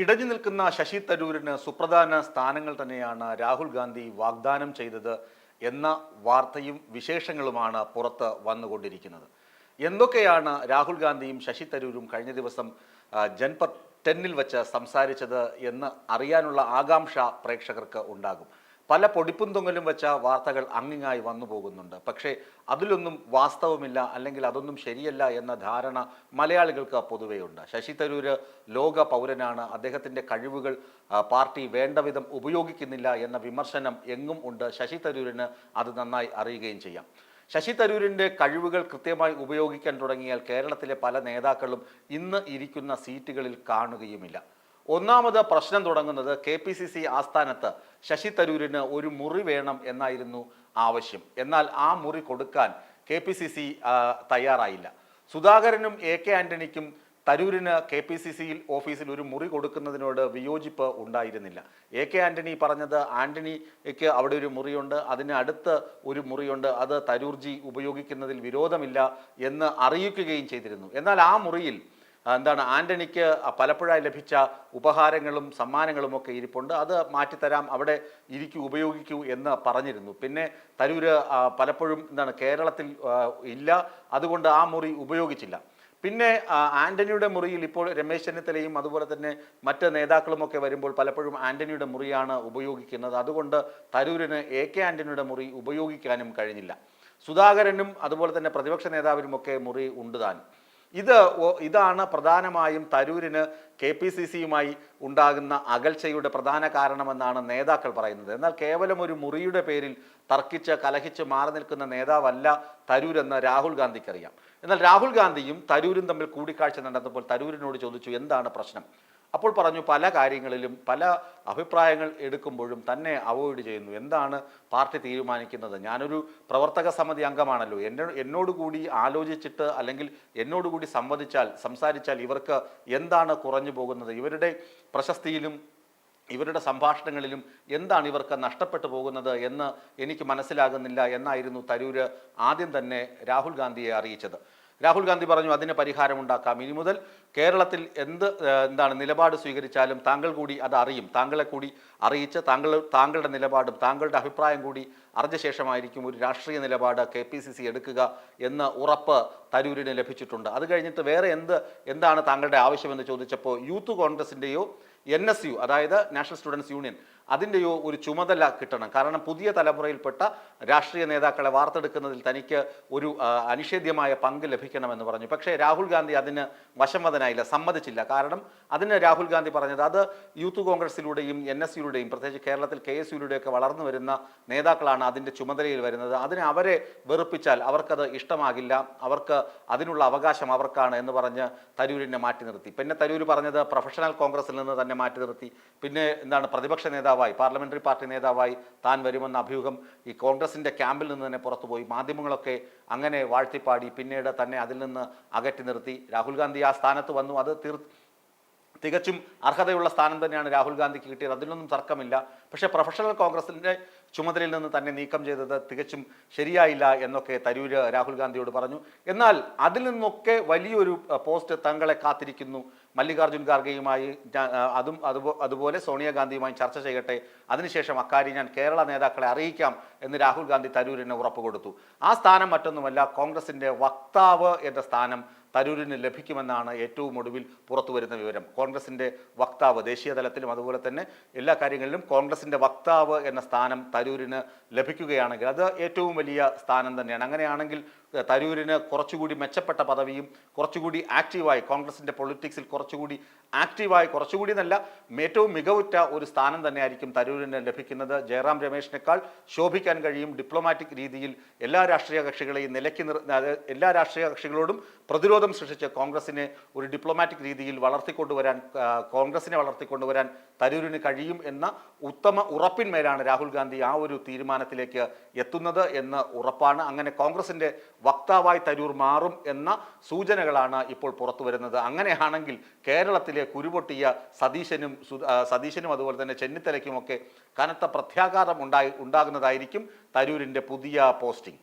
ഇടഞ്ഞു നിൽക്കുന്ന ശശി തരൂരിന് സുപ്രധാന സ്ഥാനങ്ങൾ തന്നെയാണ് രാഹുൽ ഗാന്ധി വാഗ്ദാനം ചെയ്തത് എന്ന വാർത്തയും വിശേഷങ്ങളുമാണ് പുറത്ത് വന്നുകൊണ്ടിരിക്കുന്നത്. എന്തൊക്കെയാണ് രാഹുൽ ഗാന്ധിയും ശശി തരൂരും കഴിഞ്ഞ ദിവസം ജൻപത് ടെന്നിൽ വച്ച് സംസാരിച്ചത് എന്ന് അറിയാനുള്ള ആകാംക്ഷ പ്രേക്ഷകർക്ക് ഉണ്ടാകും. പല പൊടിപ്പും തൊങ്ങലും വെച്ച വാർത്തകൾ അങ്ങിങ്ങായി വന്നു പോകുന്നുണ്ട്. പക്ഷേ അതിലൊന്നും വാസ്തവമില്ല അല്ലെങ്കിൽ അതൊന്നും ശരിയല്ല എന്ന ധാരണ മലയാളികൾക്ക് പൊതുവെയുണ്ട്. ശശി തരൂര് ലോക പൗരനാണ്. അദ്ദേഹത്തിന്റെ കഴിവുകൾ പാർട്ടി വേണ്ടവിധം ഉപയോഗിക്കുന്നില്ല എന്ന വിമർശനം എങ്ങും ഉണ്ട്. ശശി തരൂരിന് അത് നന്നായി അറിയുകയും ചെയ്യാം. ശശി തരൂരിന്റെ കഴിവുകൾ കൃത്യമായി ഉപയോഗിക്കാൻ തുടങ്ങിയാൽ കേരളത്തിലെ പല നേതാക്കളും ഇന്ന് ഇരിക്കുന്ന സീറ്റുകളിൽ കാണുകയുമില്ല. ഒന്നാമത് പ്രശ്നം തുടങ്ങുന്നത് കെ പി സി സി ആസ്ഥാനത്ത് ശശി തരൂരിന് ഒരു മുറി വേണം എന്നായിരുന്നു ആവശ്യം. എന്നാൽ ആ മുറി കൊടുക്കാൻ കെ പി സി സി തയ്യാറായില്ല. സുധാകരനും എ കെ ആന്റണിക്കും തരൂരിന് കെ പി സി സിയിൽ ഓഫീസിൽ ഒരു മുറി കൊടുക്കുന്നതിനോട് വിയോജിപ്പ് ഉണ്ടായിരുന്നില്ല. എ കെ ആന്റണി പറഞ്ഞത് ആന്റണിക്ക് അവിടെ ഒരു മുറിയുണ്ട് അതിന് അടുത്ത് ഒരു മുറിയുണ്ട് അത് തരൂർജി ഉപയോഗിക്കുന്നതിൽ വിരോധമില്ല എന്ന് അറിയിക്കുകയും ചെയ്തിരുന്നു. എന്നാൽ ആ മുറിയിൽ എന്താണ് ആന്റണിക്ക് പലപ്പോഴായി ലഭിച്ച ഉപഹാരങ്ങളും സമ്മാനങ്ങളും ഒക്കെ ഇരിപ്പുണ്ട്. അത് മാറ്റിത്തരാം അവിടെ ഇരിക്കൂ ഉപയോഗിക്കൂ എന്ന് പറഞ്ഞിരുന്നു. പിന്നെ തരൂര് പലപ്പോഴും എന്താണ് കേരളത്തിൽ ഇല്ല. അതുകൊണ്ട് ആ മുറി ഉപയോഗിച്ചില്ല. പിന്നെ ആന്റണിയുടെ മുറിയിൽ ഇപ്പോൾ രമേശ് ചെന്നിത്തലയും അതുപോലെ തന്നെ മറ്റ് നേതാക്കളുമൊക്കെ വരുമ്പോൾ പലപ്പോഴും ആന്റണിയുടെ മുറിയാണ് ഉപയോഗിക്കുന്നത്. അതുകൊണ്ട് തരൂരിന് എ കെ ആന്റണിയുടെ മുറി ഉപയോഗിക്കാനും കഴിഞ്ഞില്ല. സുധാകരനും അതുപോലെ തന്നെ പ്രതിപക്ഷ നേതാവിനുമൊക്കെ മുറി ഉണ്ട് താനും ഇത് ഇതാണ് പ്രധാനമായും തരൂരിന് കെ പി സി സിയുമായി ഉണ്ടാകുന്ന അകൽച്ചയുടെ പ്രധാന കാരണമെന്നാണ് നേതാക്കൾ പറയുന്നത്. എന്നാൽ കേവലം ഒരു മുറിയുടെ പേരിൽ തർക്കിച്ച് കലഹിച്ച് മാറി നിൽക്കുന്ന നേതാവല്ല തരൂരെന്ന് രാഹുൽ ഗാന്ധിക്കറിയാം. എന്നാൽ രാഹുൽ ഗാന്ധിയും തരൂരും തമ്മിൽ കൂടിക്കാഴ്ച നടന്നപ്പോൾ തരൂരിനോട് ചോദിച്ചു എന്താണ് പ്രശ്നം? അപ്പോൾ പറഞ്ഞു പല കാര്യങ്ങളിലും പല അഭിപ്രായങ്ങൾ എടുക്കുമ്പോഴും തന്നെ അവോയ്ഡ് ചെയ്യുന്നു. എന്താണ് പാർട്ടി തീരുമാനിക്കുന്നത്? ഞാനൊരു പ്രവർത്തക സമിതി അംഗമാണല്ലോ. എന്നെ എന്നോടുകൂടി ആലോചിച്ചിട്ട് അല്ലെങ്കിൽ എന്നോടുകൂടി സംവദിച്ചാൽ സംസാരിച്ചാൽ ഇവർക്ക് എന്താണ് കുറഞ്ഞു പോകുന്നത്? ഇവരുടെ പ്രശസ്തിയിലും ഇവരുടെ സംഭാഷണങ്ങളിലും എന്താണ് ഇവർക്ക് നഷ്ടപ്പെട്ടു പോകുന്നത് എന്ന് എനിക്ക് മനസ്സിലാകുന്നില്ല എന്നായിരുന്നു തരൂര് ആദ്യം തന്നെ രാഹുൽ ഗാന്ധിയെ അറിയിച്ചത്. രാഹുൽ ഗാന്ധി പറഞ്ഞു അതിന് പരിഹാരമുണ്ടാക്കാം ഇനി മുതൽ കേരളത്തിൽ എന്ത് എന്താണ് നിലപാട് സ്വീകരിച്ചാലും താങ്കൾ കൂടി അത് അറിയും. താങ്കളെ കൂടി അറിയിച്ച് താങ്കൾ താങ്കളുടെ നിലപാടും താങ്കളുടെ അഭിപ്രായം കൂടി അറിഞ്ഞ ശേഷമായിരിക്കും ഒരു രാഷ്ട്രീയ നിലപാട് കെ പി സി സി എടുക്കുക എന്ന ഉറപ്പ് തരൂരിന് ലഭിച്ചിട്ടുണ്ട്. അത് കഴിഞ്ഞിട്ട് വേറെ എന്ത് എന്താണ് താങ്കളുടെ ആവശ്യമെന്ന് ചോദിച്ചപ്പോൾ യൂത്ത് കോൺഗ്രസിന്റെയോ എൻ എസ് യു അതായത് നാഷണൽ സ്റ്റുഡൻസ് യൂണിയൻ അതിന്റെയോ ഒരു ചുമതല കിട്ടണം. കാരണം പുതിയ തലമുറയിൽപ്പെട്ട രാഷ്ട്രീയ നേതാക്കളെ വാർത്തെടുക്കുന്നതിൽ തനിക്ക് ഒരു അനിഷേധ്യമായ പങ്ക് ലഭിക്കണമെന്ന് പറഞ്ഞു. പക്ഷേ രാഹുൽ ഗാന്ധി അതിന് വശംവദനായില്ല സമ്മതിച്ചില്ല. കാരണം അതിന് രാഹുൽ ഗാന്ധി പറഞ്ഞത് അത് യൂത്ത് കോൺഗ്രസിലൂടെയും എൻ എസ് യുടെയും പ്രത്യേകിച്ച് കേരളത്തിൽ കെ എസ് യുടെയൊക്കെ വളർന്നു വരുന്ന നേതാക്കളാണ് അതിന്റെ ചുമതലയിൽ വരുന്നത്. അതിനെ അവരെ വെറുപ്പിച്ചാൽ അവർക്കത് ഇഷ്ടമാകില്ല. അവർക്ക് അതിനുള്ള അവകാശം അവർക്കാണ് എന്ന് പറഞ്ഞ് തരൂരിനെ മാറ്റി നിർത്തി. പിന്നെ തരൂർ പറഞ്ഞത് പ്രൊഫഷണൽ കോൺഗ്രസിൽ നിന്ന് തന്നെ മാറ്റി നിർത്തി. പിന്നെ എന്താണ് പ്രതിപക്ഷ നേതാവായി പാർലമെന്ററി പാർട്ടി നേതാവായി താൻ വരുമെന്ന അഭ്യൂഹം ഈ കോൺഗ്രസിന്റെ ക്യാമ്പിൽ നിന്ന് തന്നെ പുറത്തുപോയി. മാധ്യമങ്ങളൊക്കെ അങ്ങനെ വാഴ്ത്തിപ്പാടി പിന്നീട് തന്നെ അതിൽ നിന്ന് അകറ്റി നിർത്തി. രാഹുൽ ഗാന്ധി ആ സ്ഥാനത്ത് വന്നു. അത് തീർ തികച്ചും അർഹതയുള്ള സ്ഥാനം തന്നെയാണ് രാഹുൽ ഗാന്ധിക്ക് കിട്ടിയത്. അതിലൊന്നും തർക്കമില്ല. പക്ഷേ പ്രൊഫഷണൽ കോൺഗ്രസിന്റെ ചുമതലയിൽ നിന്ന് തന്നെ നീക്കം ചെയ്തത് തികച്ചും ശരിയായില്ല എന്നൊക്കെ തരൂര് രാഹുൽ ഗാന്ധിയോട് പറഞ്ഞു. എന്നാൽ അതിൽ നിന്നൊക്കെ വലിയൊരു പോസ്റ്റ് തങ്ങളെ കാത്തിരിക്കുന്നു. മല്ലികാർജുൻ ഖാർഗെയുമായി അതും അതുപോ അതുപോലെ സോണിയാഗാന്ധിയുമായി ചർച്ച ചെയ്യട്ടെ. അതിനുശേഷം അക്കാര്യം ഞാൻ കേരള നേതാക്കളെ അറിയിക്കാം എന്ന് രാഹുൽ ഗാന്ധി തരൂരിന് ഉറപ്പ് കൊടുത്തു. ആ സ്ഥാനം മറ്റൊന്നുമല്ല കോൺഗ്രസിന്റെ വക്താവ് എന്ന സ്ഥാനം തരൂരിന് ലഭിക്കുമെന്നാണ് ഏറ്റവും ഒടുവിൽ പുറത്തു വരുന്ന വിവരം. കോൺഗ്രസിന്റെ വക്താവ് ദേശീയ തലത്തിലും അതുപോലെ തന്നെ എല്ലാ കാര്യങ്ങളിലും കോൺഗ്രസിന്റെ വക്താവ് എന്ന സ്ഥാനം തരൂരിന് ലഭിക്കുകയാണെങ്കിൽ അത് ഏറ്റവും വലിയ സ്ഥാനം തന്നെയാണ്. അങ്ങനെയാണെങ്കിൽ തരൂരിന് കുറച്ചുകൂടി മെച്ചപ്പെട്ട പദവിയും കുറച്ചുകൂടി ആക്റ്റീവായി കോൺഗ്രസിന്റെ പൊളിറ്റിക്സിൽ കുറച്ചുകൂടി ആക്റ്റീവായി കുറച്ചുകൂടി എന്നല്ല ഏറ്റവും മികവുറ്റ ഒരു സ്ഥാനം തന്നെയായിരിക്കും തരൂരിന് ലഭിക്കുന്നത്. ജയറാം രമേശിനേക്കാൾ ശോഭിക്കാൻ കഴിയും ഡിപ്ലോമാറ്റിക് രീതിയിൽ എല്ലാ രാഷ്ട്രീയ കക്ഷികളെയും നിലയ്ക്ക് നിർ എല്ലാ രാഷ്ട്രീയ കക്ഷികളോടും പ്രതിരോധം സൃഷ്ടിച്ച് കോൺഗ്രസിനെ ഒരു ഡിപ്ലോമാറ്റിക് രീതിയിൽ വളർത്തിക്കൊണ്ടുവരാൻ കോൺഗ്രസിനെ വളർത്തിക്കൊണ്ടുവരാൻ തരൂരിന് കഴിയും എന്ന ഉത്തമ ഉറപ്പിന്മേലാണ് രാഹുൽ ഗാന്ധി ആ ഒരു തീരുമാനത്തിലേക്ക് എത്തുന്നത് എന്ന് ഉറപ്പാണ്. അങ്ങനെ കോൺഗ്രസിന്റെ വക്താവായി തരൂർ മാറും എന്ന സൂചനകളാണ് ഇപ്പോൾ പുറത്തു വരുന്നത്. അങ്ങനെയാണെങ്കിൽ കേരളത്തിലെ കുരുപൊട്ടിയ സതീശനും സതീശനും അതുപോലെ തന്നെ ചെന്നിത്തലയ്ക്കുമൊക്കെ കനത്ത പ്രത്യാഘാതം ഉണ്ടായി ഉണ്ടാകുന്നതായിരിക്കും തരൂരിന്റെ പുതിയ പോസ്റ്റിംഗ്.